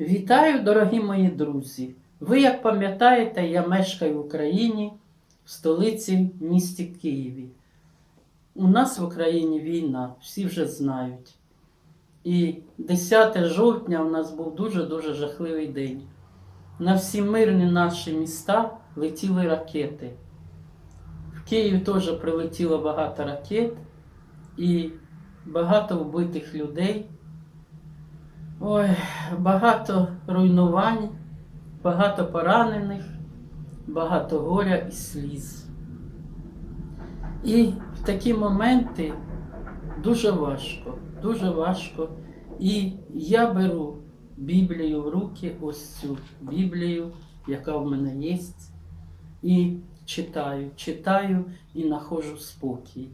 Вітаю, дорогі мої друзі! Ви, як пам'ятаєте, я мешкаю в Україні, в столиці в місті Києві. У нас в Україні війна, всі вже знають. І 10 жовтня у нас був дуже-дуже жахливий день. На всі мирні наші міста летіли ракети. В Київ теж прилетіло багато ракет і багато вбитих людей. Ой, багато руйнувань, багато поранених, багато горя і сліз. І в такі моменти дуже важко, дуже важко. І я беру Біблію в руки, ось цю Біблію, яка в мене є, і читаю, читаю і находжу спокій.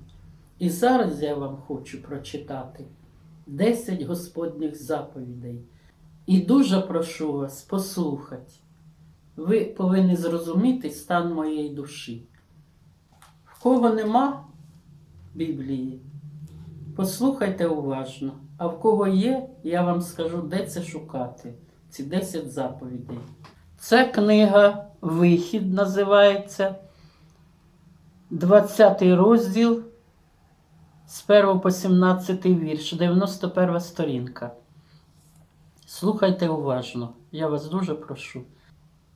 І зараз я вам хочу прочитати 10 Господніх заповідей. І дуже прошу вас послухати. Ви повинні зрозуміти стан моєї душі. В кого нема Біблії, послухайте уважно. А в кого є, я вам скажу, де це шукати. Ці 10 заповідей. Це книга Вихід називається. 20 розділ з 1 по 17 вірш, 91 сторінка. Слухайте уважно, я вас дуже прошу.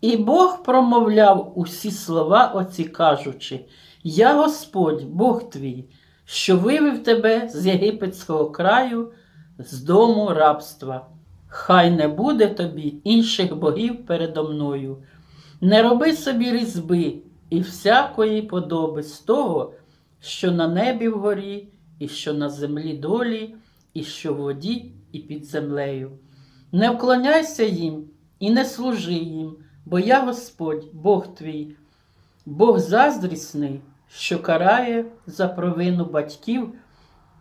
І Бог промовляв усі слова оці, кажучи: Я Господь, Бог твій, що вивів тебе з єгипетського краю, з дому рабства. Хай не буде тобі інших богів передо мною. Не роби собі різьби і всякої подоби з того, що на небі вгорі, і що на землі долі, і що в воді, і під землею. Не вклоняйся їм і не служи їм, бо я Господь, Бог твій, Бог заздрісний, що карає за провину батьків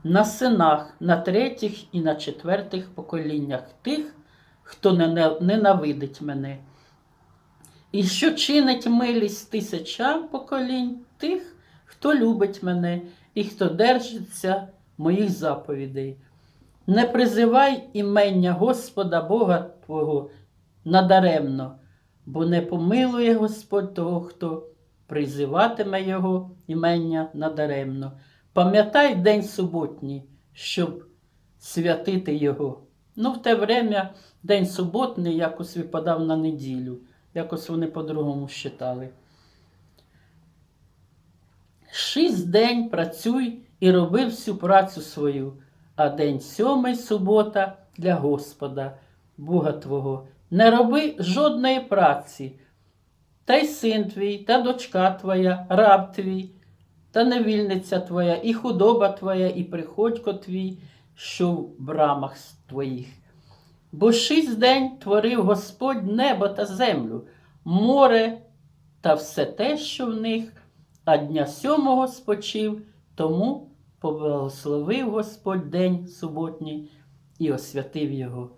на синах, на третіх і на четвертих поколіннях тих, хто ненавидить мене. І що чинить милість тисячам поколінь тих, хто любить мене і хто держиться моїх заповідей. Не призивай імення Господа Бога Твого надаремно, бо не помилує Господь того, хто призиватиме Його імення надаремно. Пам'ятай день суботній, щоб святити Його. Ну, в те время день суботний якось випадав на неділю. Якось вони по-другому считали. Шість день працюй і роби всю працю свою, а день сьомий субота для Господа, Бога Твого. Не роби жодної праці. Та й син твій, та дочка твоя, раб твій, та невільниця твоя, і худоба твоя, і приходько твій, що в брамах твоїх. Бо шість день творив Господь небо та землю, море та все те, що в них, а дня сьомого спочив, тому поблагословив Господь день суботній і освятив його.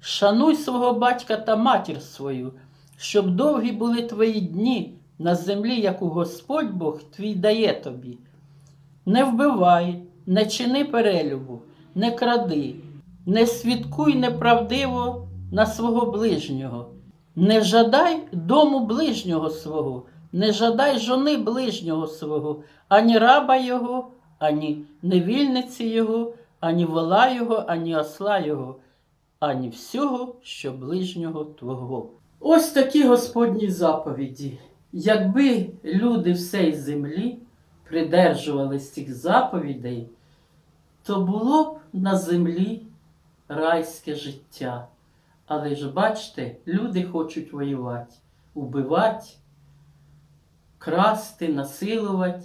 Шануй свого батька та матір свою, щоб довгі були твої дні на землі, яку Господь Бог твій дає тобі. Не вбивай, не чини перелюбу, не кради, не свідкуй неправдиво на свого ближнього, не жадай дому ближнього свого, не жадай жони ближнього свого, ані раба його, ані невільниці його, ані вола його, ані осла його, ані всього, що ближнього твого. Ось такі Господні заповіді. Якби люди всей землі придержувались цих заповідей, то було б на землі райське життя. Але ж бачите, люди хочуть воювати, убивати, красти, насилувати.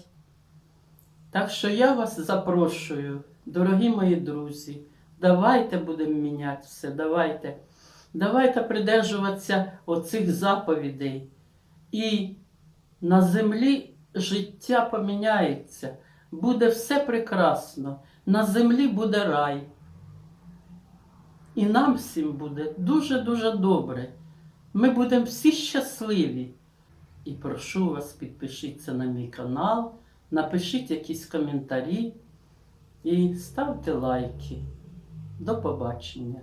Так що я вас запрошую, дорогі мої друзі, давайте будемо міняти все, давайте. Давайте придержуватися оцих заповідей. І на землі життя поміняється, буде все прекрасно, на землі буде рай. І нам всім буде дуже-дуже добре. Ми будемо всі щасливі. І прошу вас, підпишіться на мій канал, напишіть якісь коментарі і ставте лайки. До побачення!